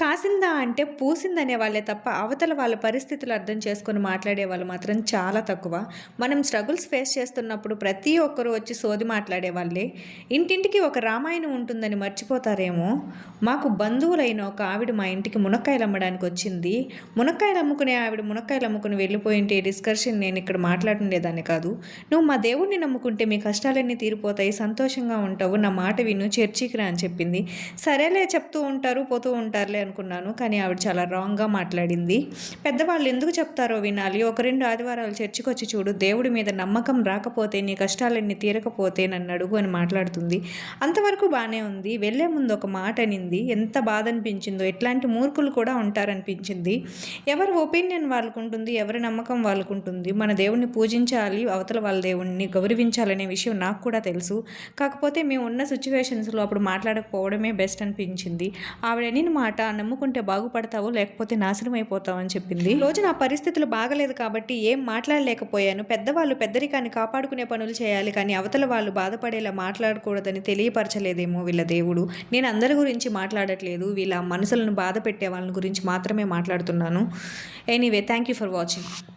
కాసిందా అంటే పూసిందనే వాళ్ళే తప్ప అవతల వాళ్ళ పరిస్థితులు అర్థం చేసుకుని మాట్లాడే వాళ్ళు మాత్రం చాలా తక్కువ. మనం స్ట్రగుల్స్ ఫేస్ చేస్తున్నప్పుడు ప్రతి ఒక్కరూ వచ్చి సోది మాట్లాడే వాళ్ళే. ఇంటింటికి ఒక రామాయణం ఉంటుందని మర్చిపోతారేమో? మాకు బంధువులైన ఒక ఆవిడ మా ఇంటికి మునక్కాయలు అమ్మడానికి వచ్చింది. మునక్కాయలు అమ్ముకునే ఆవిడ మునక్కాయలు అమ్ముకుని వెళ్ళిపోయింటే డిస్కషన్ నేను ఇక్కడ మాట్లాడుండేదాన్ని కాదు. నువ్వు మా దేవుణ్ణి నమ్ముకుంటే మీ కష్టాలన్నీ తీరిపోతాయి సంతోషంగా ఉంటావు నా మాట విను చర్చికి రా అని చెప్పింది. సరేలే చెప్తూ ఉంటారు పోతూ ఉంటారులే అనుకున్నాను కానీ ఆవిడ చాలా రాంగ్గా మాట్లాడింది. పెద్దవాళ్ళు ఎందుకు చెప్తారో వినాలి. ఒక రెండు ఆదివారాలు చర్చికి వచ్చి చూడు దేవుడి మీద నమ్మకం రాకపోతే నీ కష్టాలన్నీ తీరకపోతే నన్ను అడుగు అని మాట్లాడుతుంది. అంతవరకు బాగానే ఉంది. వెళ్ళే ముందు ఒక మాట అనింది. ఎంత బాధ అనిపించిందో ఎట్లాంటి మూర్ఖులు కూడా ఉంటారనిపించింది. ఎవరి ఒపీనియన్ వాళ్ళకు ఉంటుంది ఎవరి నమ్మకం వాళ్ళకు ఉంటుంది మన దేవుణ్ణి పూజించాలి అవతల వాళ్ళ దేవుణ్ణి గౌరవించాలనే విషయం నాకు కూడా తెలుసు. కాకపోతే మేము ఉన్న సిచ్యువేషన్స్లో అప్పుడు మాట్లాడకపోవడమే బెస్ట్ అనిపించింది. ఆవిడ అనిన మాట నమ్ముకుంటే బాగుపడతావు లేకపోతే నాశనం అయిపోతావు అని చెప్పింది రోజు నా పరిస్థితులు బాగలేదు కాబట్టి ఏం మాట్లాడలేకపోయాను. పెద్దవాళ్ళు పెద్దరికాన్ని కాపాడుకునే పనులు చేయాలి కానీ అవతల వాళ్ళు బాధపడేలా మాట్లాడకూడదని తెలియపరచలేదేమో వీళ్ళ దేవుడు. నేను అందరి గురించి మాట్లాడట్లేదు. వీళ్ళ మనసులను బాధ పెట్టే వాళ్ళ గురించి మాత్రమే మాట్లాడుతున్నాను. Anyway thank you for watching